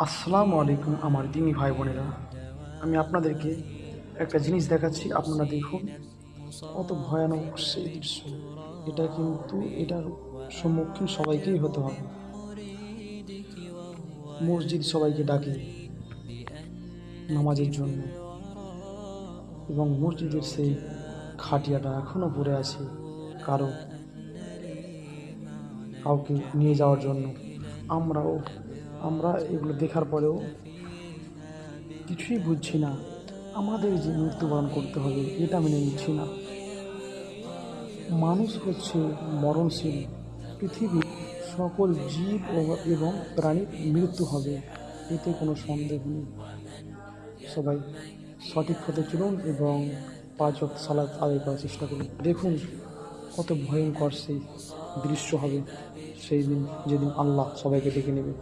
আসসালামু আলাইকুম আমার দিনী ভাই বোনেরা। আমি আপনাদেরকে একটা জিনিস দেখাচ্ছি, আপনারা দেখুন। কত ভয়ানক সেই দৃশ্য। এটা কিন্তু এটার সম্মুখীন সবাইকেই হতে হবে। মসজিদ সবাইকে ডাকে নামাজের জন্য। এবং মসজিদের সেই খাটিয়াটা এখনও পড়ে আছে কারও কাউকে নিয়ে যাওয়ার জন্য। আমরাও আমরা এগুলো দেখার পরেও কিছুই বুঝছি না। আমাদের যে মৃত্যুবরণ করতে হবে, এটা মেনে নিচ্ছি না। মানুষ হচ্ছে মরণশীল। পৃথিবীর সকল জীব এবং প্রাণীর মৃত্যু হবে, এতে কোনো সন্দেহ নেই। সবাই সঠিক পথে চলুন এবং পাঁচ ওয়াক্ত সালাদ আদায় করার চেষ্টা করুন। দেখুন কত ভয়ঙ্কর সেই দৃশ্য হবে, সেই দিন যেদিন আল্লাহ সবাইকে ডেকে নেবে।